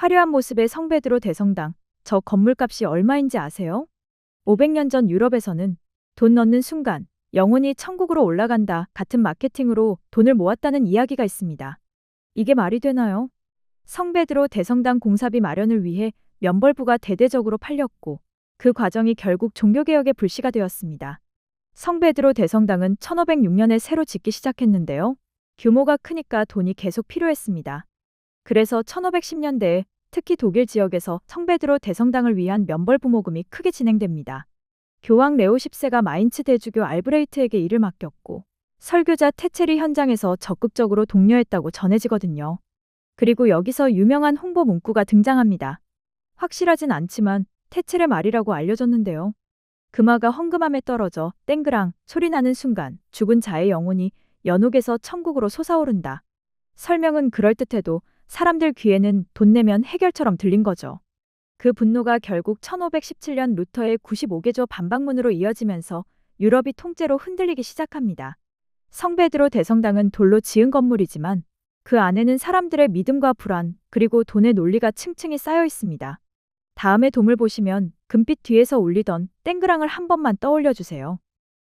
화려한 모습의 성베드로 대성당, 저 건물값이 얼마인지 아세요? 500년 전 유럽에서는 돈 넣는 순간 영혼이 천국으로 올라간다 같은 마케팅으로 돈을 모았다는 이야기가 있습니다. 이게 말이 되나요? 성베드로 대성당 공사비 마련을 위해 면벌부가 대대적으로 팔렸고 그 과정이 결국 종교개혁의 불씨가 되었습니다. 성베드로 대성당은 1506년에 새로 짓기 시작했는데요. 규모가 크니까 돈이 계속 필요했습니다. 그래서 1510년대에 특히 독일 지역에서 성베드로 대성당을 위한 면벌 부 모금이 크게 진행됩니다. 교황 레오 10세가 마인츠 대주교 알브레이트에게 일을 맡겼고 설교자 테체리 현장에서 적극적으로 독려했다고 전해지거든요. 그리고 여기서 유명한 홍보 문구가 등장합니다. 확실하진 않지만 테첼의 말이라고 알려졌는데요. 금화가 헝금함에 떨어져 땡그랑 소리나는 순간 죽은 자의 영혼이 연옥에서 천국으로 솟아오른다. 설명은 그럴듯해도 사람들 귀에는 돈 내면 해결처럼 들린 거죠. 그 분노가 결국 1517년 루터의 95개조 반박문으로 이어지면서 유럽이 통째로 흔들리기 시작합니다. 성베드로 대성당은 돌로 지은 건물이지만 그 안에는 사람들의 믿음과 불안, 그리고 돈의 논리가 층층이 쌓여 있습니다. 다음에 돔을 보시면 금빛 뒤에서 울리던 땡그랑을 한 번만 떠올려 주세요.